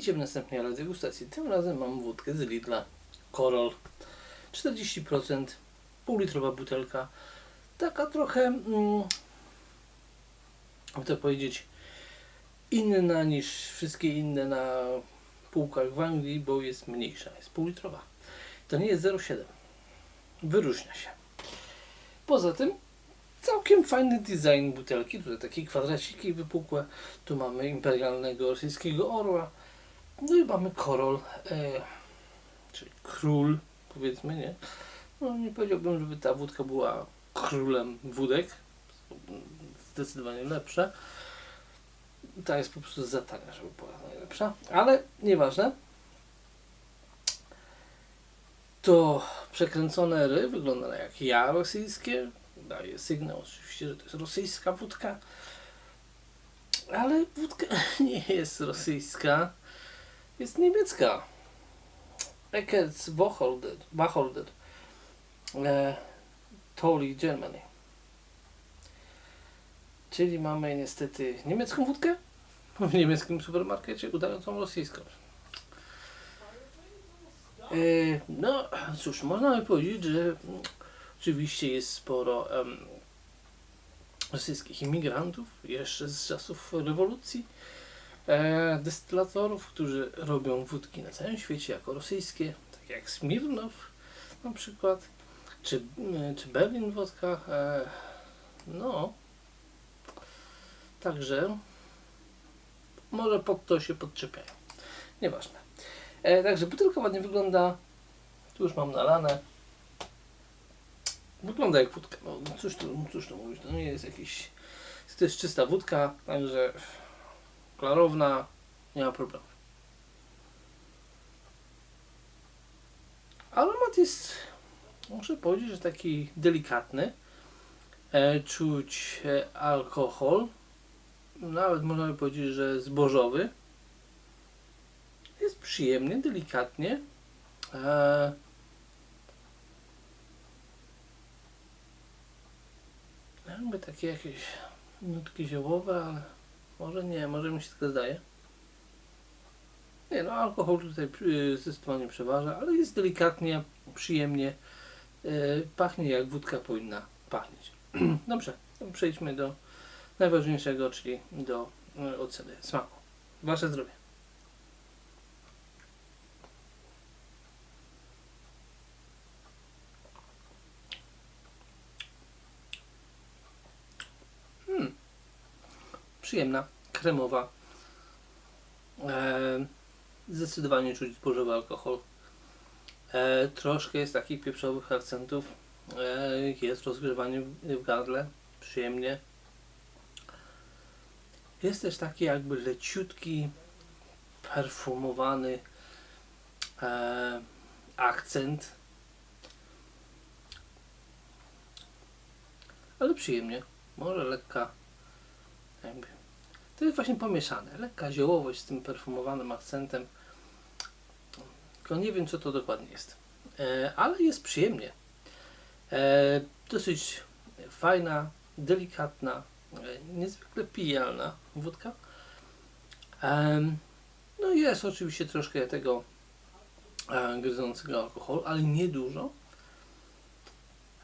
Witajcie w następnej ale degustacji. Tym razem mam wódkę z Lidla Korol. 40%, półlitrowa butelka. Taka trochę, mm, to powiedzieć, inna niż wszystkie inne na półkach w Anglii, bo jest mniejsza, jest półlitrowa. To nie jest 0,7. Wyróżnia się. Poza tym całkiem fajny design butelki. Tutaj takie kwadraciki wypukłe. Tu mamy imperialnego rosyjskiego orła. No i mamy korol, e, czyli król, powiedzmy, nie? No nie powiedziałbym, żeby ta wódka była królem wódek. Zdecydowanie lepsze. Ta jest po prostu za tania, żeby była najlepsza. Ale nieważne. To przekręcone ry wygląda jak ja rosyjskie. Daje sygnał oczywiście, że to jest rosyjska wódka. Ale wódka nie jest rosyjska. Jest niemiecka. Eckers Wacholder. E, Toli Germany. Czyli mamy niestety niemiecką wódkę w niemieckim supermarkecie udającą rosyjską. E, no cóż, można by powiedzieć, że oczywiście jest sporo em, rosyjskich imigrantów jeszcze z czasów rewolucji e, destylatorów, którzy robią wódki na całym świecie jako rosyjskie, tak jak Smirnow na przykład, czy, e, czy Berlin wodka. E, no, także może pod to się podczepiają. Nieważne. E, także butelka ładnie wygląda. Tu już mam nalane. Wygląda jak wódka. No cóż tu, cóż tu mówić, to nie jest jakiś... To jest czysta wódka, także klarowna, nie ma problemu. Aromat jest, muszę powiedzieć, że taki delikatny. E, czuć e, alkohol. Nawet można by powiedzieć, że zbożowy. Jest przyjemnie, delikatnie. E, jakby takie jakieś nutki ziołowe, ale może nie, może mi się tylko zdaje. Nie no, alkohol tutaj y, zdecydowanie przeważa, ale jest delikatnie, przyjemnie. y, Pachnie jak wódka powinna pachnieć. Dobrze, przejdźmy do najważniejszego, czyli do y, oceny smaku. Wasze zdrowie. Przyjemna, kremowa. E, zdecydowanie czuć zbożowy alkohol. E, troszkę jest takich pieprzowych akcentów. E, jest rozgrzewanie w, w gardle. Przyjemnie. Jest też taki jakby leciutki, perfumowany e, akcent. Ale przyjemnie. Może lekka jakby. To jest właśnie pomieszane. Lekka ziołowość z tym perfumowanym akcentem. Tylko nie wiem, co to dokładnie jest. E, ale jest przyjemnie. E, dosyć fajna, delikatna, e, niezwykle pijalna wódka. E, no jest oczywiście troszkę tego e, gryzącego alkoholu, ale nie dużo.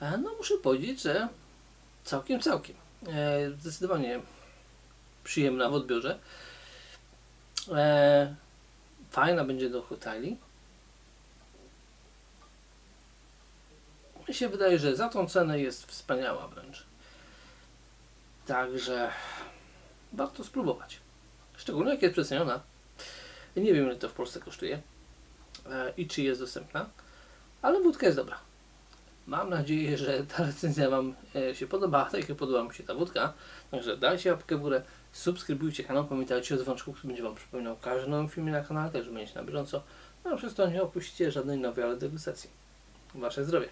E, no muszę powiedzieć, że całkiem, całkiem. E, zdecydowanie przyjemna w odbiorze. E, fajna będzie do hoteli. Mi się wydaje, że za tą cenę jest wspaniała wręcz. Także warto spróbować. Szczególnie jak jest przeceniona. Nie wiem ile to w Polsce kosztuje e, i czy jest dostępna, ale wódka jest dobra. Mam nadzieję, że ta recenzja Wam e, się podoba, tak jak podoba mi się ta wódka. Także dajcie łapkę w górę, subskrybujcie kanał, pamiętajcie o dzwonczku, który będzie Wam przypominał każdy nowy film na kanale, także będziecie na bieżąco. No przez to nie opuścicie żadnej nowej ale degustacji. Wasze zdrowie.